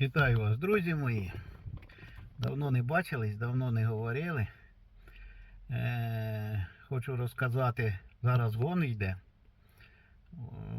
Вітаю вас, друзі мої. Давно не бачились, давно не говорили. Е, хочу розказати, зараз гон йде.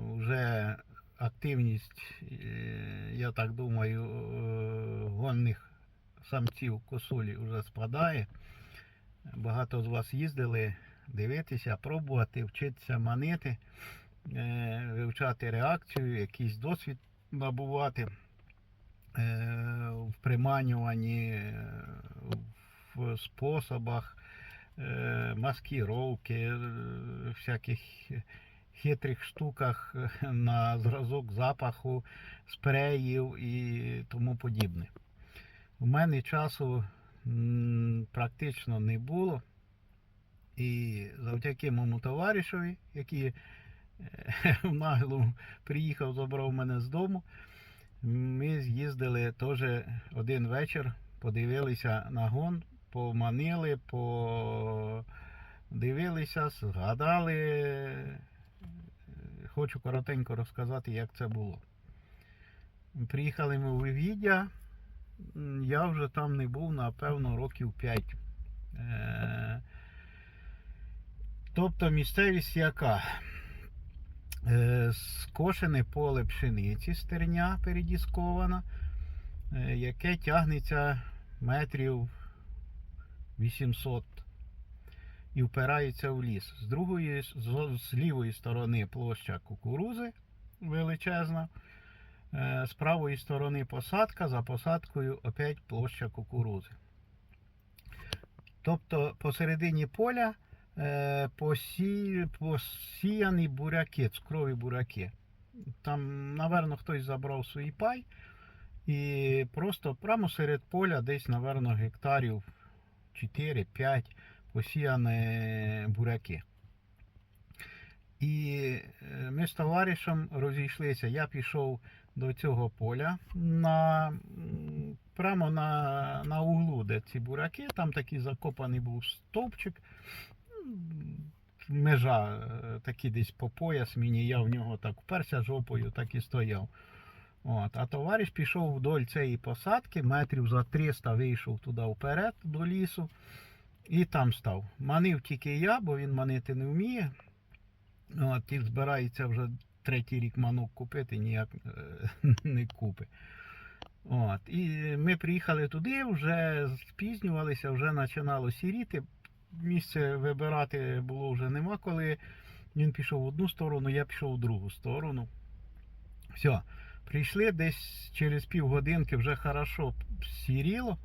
Вже активність, е, я так думаю, е, гонних самців косулі вже спадає. Багато з вас їздили дивитися, пробувати, вчитися манити, е, вивчати реакцію, якийсь досвід набувати в приманюванні, е, в способах е, маскировки, е, всяких хитрих штуках е, на зразок запаху, спреїв і тому подібне. У мене часу практично не було. І завдяки моєму товаришові, який е, в наглу приїхав, забрав мене з дому, ми з'їздили теж один вечір, подивилися на гон, поманили, подивилися, згадали. Хочу коротенько розказати, як це було. Приїхали ми у Вивіддя, я вже там не був, напевно, років 5. Е, Тобто місцевість яка? Е, Скошене поле пшениці стерня передіскована, е, яке тягнеться метрів 800 і впирається в ліс. З другої, з, лівої сторони площа кукурузи величезна, е, з правої сторони посадка, за посадкою опять площа кукурузи. Тобто посередині поля посі, посіяні буряки, цукрові буряки. Там, напевно, хтось забрав свій пай. І просто прямо серед поля, десь, напевно, гектарів 4-5 посіяні буряки. І е, ми з товаришем розійшлися. Я пішов до цього поля на, прямо на, на углу, де ці буряки, там такий закопаний був стовпчик. Межа е, такі десь по пояс мені, я в нього так вперся жопою, так і стояв. От, а товариш пішов вдоль цієї посадки, метрів за 300 вийшов туди вперед до лісу і там став. Манив тільки я, бо він манити не вміє. От, і збирається вже третій рік манок купити, ніяк е, не купить. От, і ми приїхали туди, вже спізнювалися, вже починало сіріти. Місце вибирати було вже нема коли. Він пішов в одну сторону, я пішов в другу сторону. Все. Прийшли десь через півгодинки вже хорошо сіріло,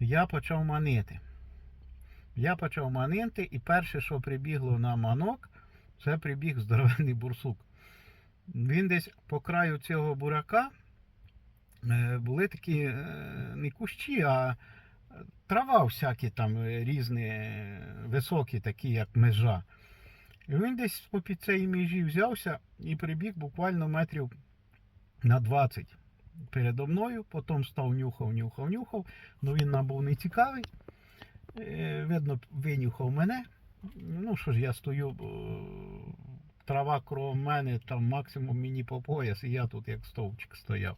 я почав манити. Я почав манити, і перше, що прибігло на манок, це прибіг здоровенний бурсук. Він десь по краю цього бурака е, були такі е, не кущі, а трава всякі там е, різні, е, високі, такі, як межа. І він десь попід цієї межі взявся і прибіг буквально метрів на 20 передо мною, потім став нюхав, нюхав, нюхав. Ну він нам був не цікавий. Е, Видно, винюхав мене. Ну що ж, я стою, трава кров мене, там максимум мені по пояс, і я тут як стовпчик стояв.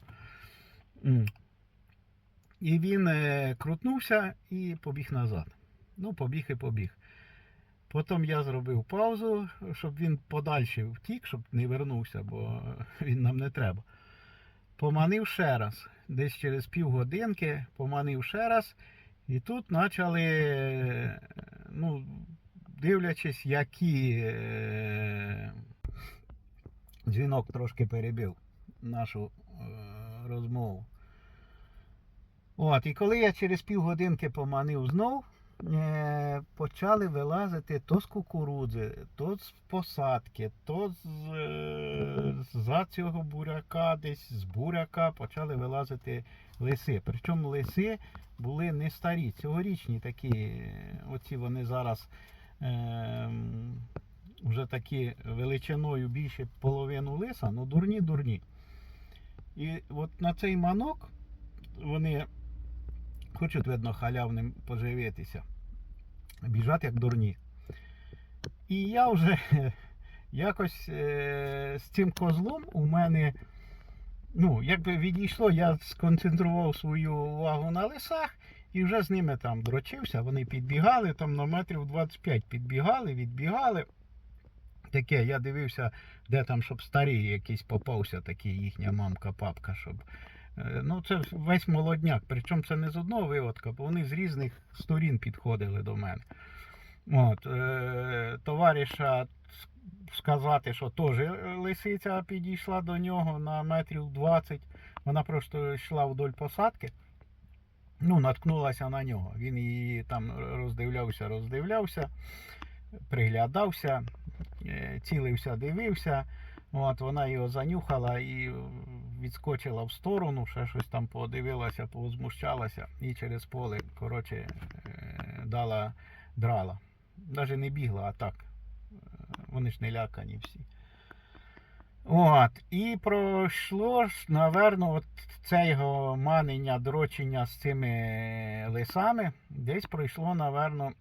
І він е, крутнувся і побіг назад. Ну, побіг і побіг. Потім я зробив паузу, щоб він подальше втік, щоб не вернувся, бо він нам не треба. Поманив ще раз. Десь через півгодинки поманив ще раз. І тут почали, е, ну, дивлячись, які е, дзвінок трошки перебив нашу розмову. От, і коли я через півгодинки поманив знов, е, почали вилазити то з кукурудзи, то з посадки, то з, е, за цього буряка, десь з буряка почали вилазити лиси. Причому лиси були не старі, цьогорічні такі, е, оці вони зараз е, вже такі величиною більше половину лиса, ну дурні дурні. І от на цей манок вони хочуть, видно, халявним поживитися. Біжать як дурні. І я вже якось е, з цим козлом у мене ну, якби відійшло, я сконцентрував свою увагу на лисах і вже з ними там дрочився. Вони підбігали, там на метрів 25 підбігали, відбігали. Таке, я дивився, де там, щоб старий якийсь попався, такий їхня мамка, папка, щоб. Е, Ну, це весь молодняк. Причому це не з одного виводка, бо вони з різних сторін підходили до мене. От, е, товариша сказати, що теж лисиця підійшла до нього на метрів 20. Вона просто йшла вдоль посадки. Ну, наткнулася на нього. Він її там роздивлявся, роздивлявся, приглядався, е, цілився, дивився. От, вона його занюхала і відскочила в сторону, ще щось там подивилася, повозмущалася і через поле, коротше, е, дала драла. Навіть не бігла, а так. Е, Вони ж не лякані всі. От. І пройшло ж, наверно, от це його манення, дрочення з цими лисами. Десь пройшло, наверно,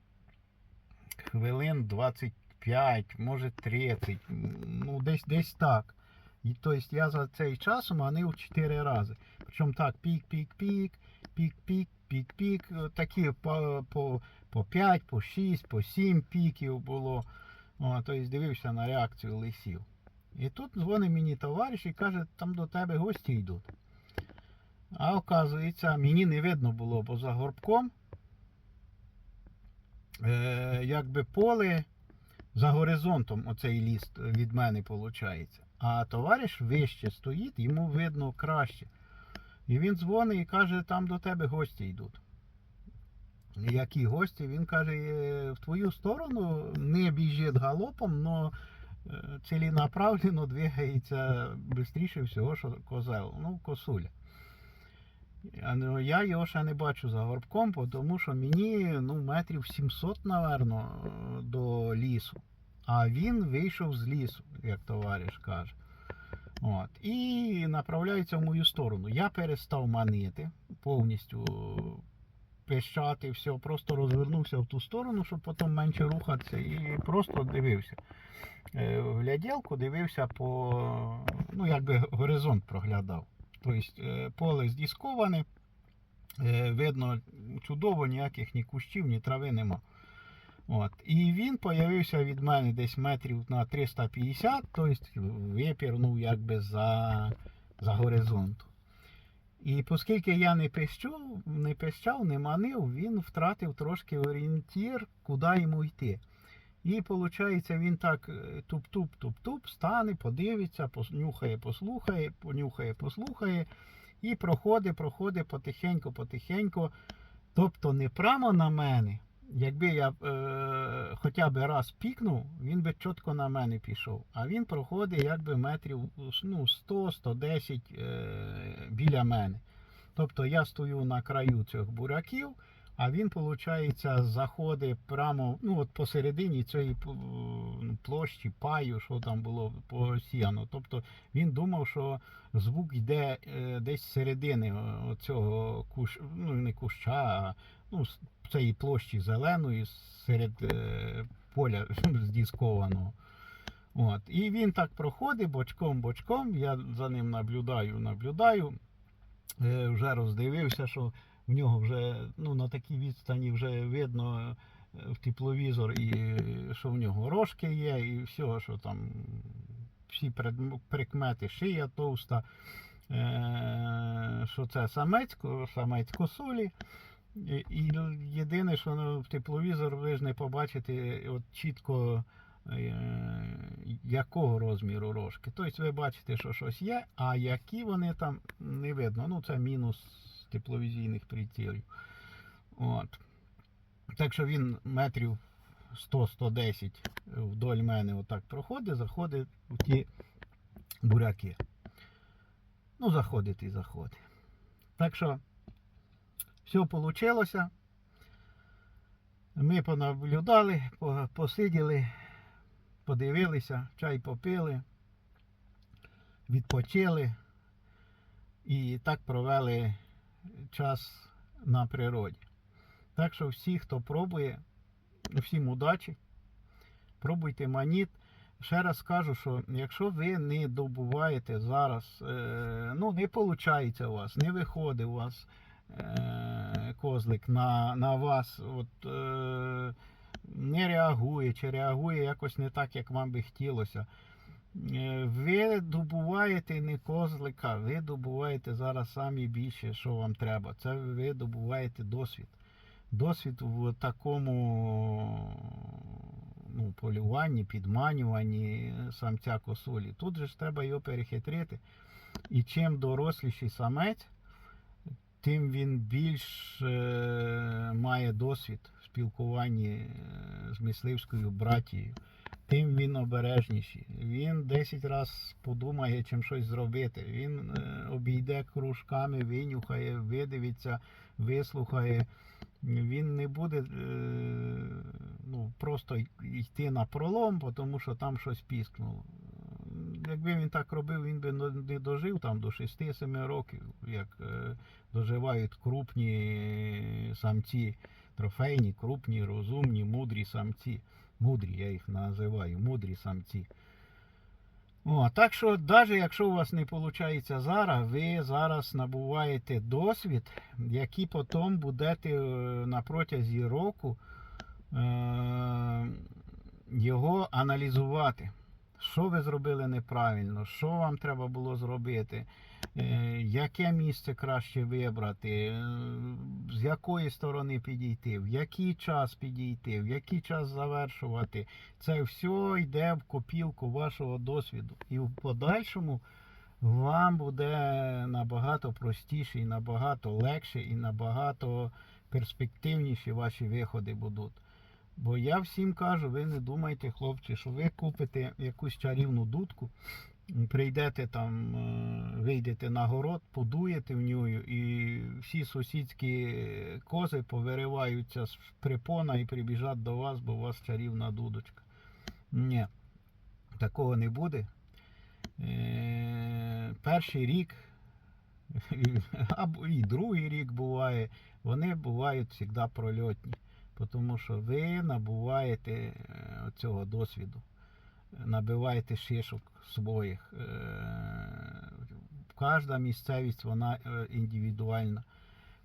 хвилин 25, може 30. Ну, десь десь так. І, тобто я за цей час манив 4 рази. Причому так, пік-пік-пік, пік-пік, пік-пік. Такі по, по, по 5, по 6, по 7 піків було. О, тобто дивився на реакцію лисів. І тут дзвонить мені товариш і каже, там до тебе гості йдуть. А оказується, мені не видно було, бо за горбком е, якби поле за горизонтом оцей ліс від мене виходить. А товариш вище стоїть, йому видно краще. І він дзвонить і каже, там до тебе гості йдуть. Які гості? Він каже, «Е, в твою сторону не біжить галопом, але ціленаправленно двигається швидше всього, що козел, ну, косуля. Ну, Я його ще не бачу за горбком, тому що мені ну, метрів 700, напевно, до лісу. А він вийшов з лісу, як товариш каже. От. І направляється в мою сторону. Я перестав манити, повністю пищати, все, просто розвернувся в ту сторону, щоб потім менше рухатися, і просто дивився. Е, В гляділку дивився по, ну, якби горизонт проглядав. Тобто е, поле здісковане, е, видно чудово, ніяких ні кущів, ні трави нема. От. І він появився від мене десь метрів на 350, тобто випірнув якби за, за горизонту. І оскільки я не пищав, не пищав, не манив, він втратив трошки орієнтір, куди йому йти. І виходить, він так е, туп-туп, туп-туп, стане, подивиться, понюхає, послухає, понюхає, послухає, і проходить, проходить потихеньку, потихеньку. Тобто не прямо на мене. Якби я е, хоча б раз пікнув, він би чітко на мене пішов. А він проходить якби метрів ну, 100-110 е, біля мене. Тобто я стою на краю цих буряків, а він, виходить, заходить прямо ну, от посередині цієї ну, площі, паю, що там було посіяно. Тобто він думав, що звук йде е, десь середини цього кущ, ну не куща, а ну, цієї площі зеленої серед е, поля здіскованого. От. І він так проходить бочком-бочком. Я за ним наблюдаю, наблюдаю. Е, вже роздивився, що в нього вже ну, на такій відстані вже видно в тепловізор, і що в нього рожки є, і все, що там всі прикмети, шия товста, е, що це самець, самець косулі. І, єдине, що ну, в тепловізор ви ж не побачите от чітко е, якого розміру рожки. Тобто ви бачите, що щось є, а які вони там не видно. Ну це мінус тепловізійних прицілів. От. Так що він метрів 100-110 вдоль мене отак проходить, заходить в ті буряки. Ну, заходить і заходить. Так що все вийшло. Ми понаблюдали, посиділи, подивилися, чай попили, відпочили і так провели час на природі. Так що всі, хто пробує, всім удачі, пробуйте маніт. ще раз скажу, що якщо ви не добуваєте зараз, е, ну не виходить у вас, не виходить у вас козлик на, на вас, от, е, не реагує чи реагує якось не так, як вам би хотілося. Е, Ви добуваєте не козлика, ви добуваєте зараз самі більше, що вам треба. Це ви добуваєте досвід. Досвід в такому ну, полюванні, підманюванні самця косулі. Тут же ж треба його перехитрити. І чим доросліший самець, тим він більш е, має досвід в спілкуванні е, з мисливською братією, тим він обережніший. Він 10 разів подумає, чим щось зробити. Він е, обійде кружками, винюхає, видивиться, вислухає. Він не буде ну, просто йти на пролом, тому що там щось піскнуло. Якби він так робив, він би не дожив там до 6-7 років, як е, доживають крупні самці, трофейні, крупні, розумні, мудрі самці. Мудрі, я їх називаю, мудрі самці. О, так що, навіть якщо у вас не виходить зараз, ви зараз набуваєте досвід, який потім будете е, на протязі року е, його аналізувати. Що ви зробили неправильно, що вам треба було зробити, е, яке місце краще вибрати, е, з якої сторони підійти, в який час підійти, в який час завершувати. Це все йде в копілку вашого досвіду. І в подальшому вам буде набагато простіше, і набагато легше, і набагато перспективніші ваші виходи будуть. Бо я всім кажу, ви не думайте, хлопці, що ви купите якусь чарівну дудку, прийдете там, е, вийдете на город, подуєте в нього, і всі сусідські кози повириваються з припона і прибіжать до вас, бо у вас чарівна дудочка. Ні, такого не буде. Е, Перший рік, або і другий рік буває, вони бувають завжди прольотні. Тому що ви набуваєте е, цього досвіду, набиваєте шишок своїх. Е, Кожна місцевість вона е, індивідуальна.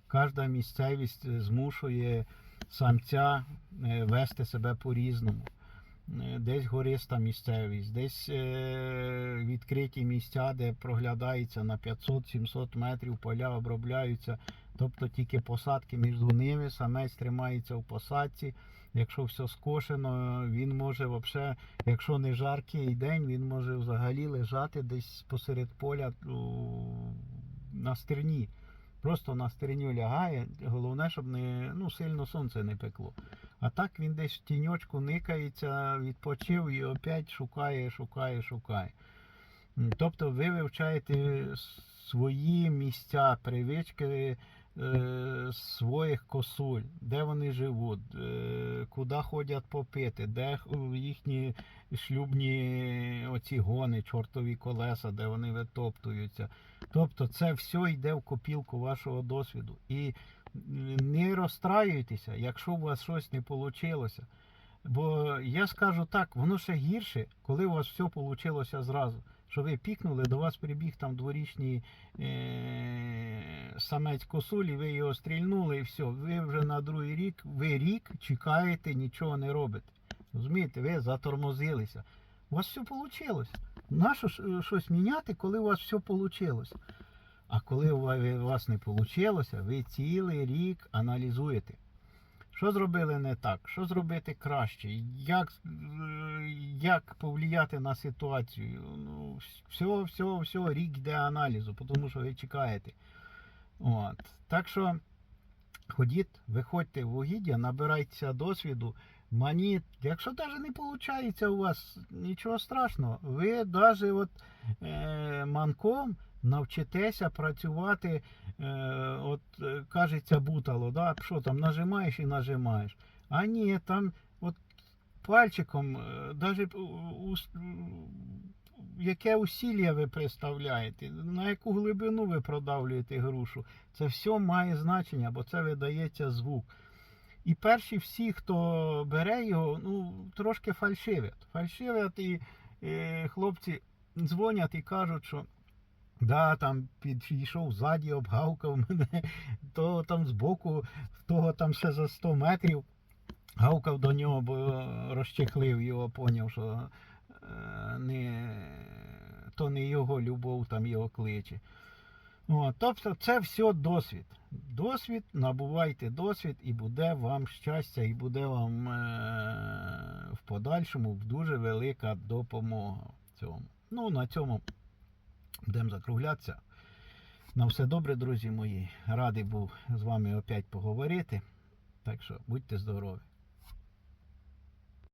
Кожна місцевість змушує самця вести себе по-різному. Е, Десь гориста місцевість, десь е, відкриті місця, де проглядається на 500-700 метрів, поля обробляються. Тобто тільки посадки між ними, самець тримається в посадці. Якщо все скошено, він може взагалі, якщо не жаркий день, він може взагалі лежати десь посеред поля на стерні. Просто на стерню лягає. Головне, щоб не ну, сильно сонце не пекло. А так він десь в тіньочку никається, відпочив і опять шукає, шукає, шукає. Тобто ви вивчаєте свої місця, привички е, своїх косуль, де вони живуть, е, куди ходять попити, де їхні шлюбні оці гони, чортові колеса, де вони витоптуються. Тобто це все йде в копілку вашого досвіду. І не розстраюйтеся, якщо у вас щось не вийшло. Бо я скажу так, воно ще гірше, коли у вас все вийшло зразу. Що ви пікнули, до вас прибіг там дворічний е- самець косулі, ви його стрільнули і все. Ви вже на другий рік, ви рік чекаєте, нічого не робите. Розумієте, ви затормозилися. У вас все вийшло. Нащо е, щось міняти, коли у вас все вийшло? А коли у вас не вийшло, ви цілий рік аналізуєте. Що зробили не так? Що зробити краще? Як, як повлияти на ситуацію? Ну, все, все, все, рік йде аналізу, тому що ви чекаєте. От. Так що ходіть, виходьте в угіддя, набирайтеся досвіду, маніть. Якщо навіть не виходить у вас нічого страшного, ви навіть от, е, манком навчитеся працювати, е, от е, кажеться бутало, да? що там нажимаєш і нажимаєш. А ні, там от пальчиком, навіть яке усілля ви представляєте, на яку глибину ви продавлюєте грушу, це все має значення, бо це видається звук. І перші всі, хто бере його, ну, трошки фальшивять. Фальшивять і е, хлопці дзвонять і кажуть, що да, там підійшов ззаді, обгавкав мене, то там збоку, того там все за 100 метрів. Гавкав до нього, бо розчехлив його, поняв, що е, не, то не його любов, там його кличе. О, тобто це все досвід. Досвід, набувайте досвід, і буде вам щастя, і буде вам е- в подальшому дуже велика допомога в цьому. Ну, на цьому будемо закруглятися. На все добре, друзі мої. Радий був з вами опять поговорити. Так що будьте здорові.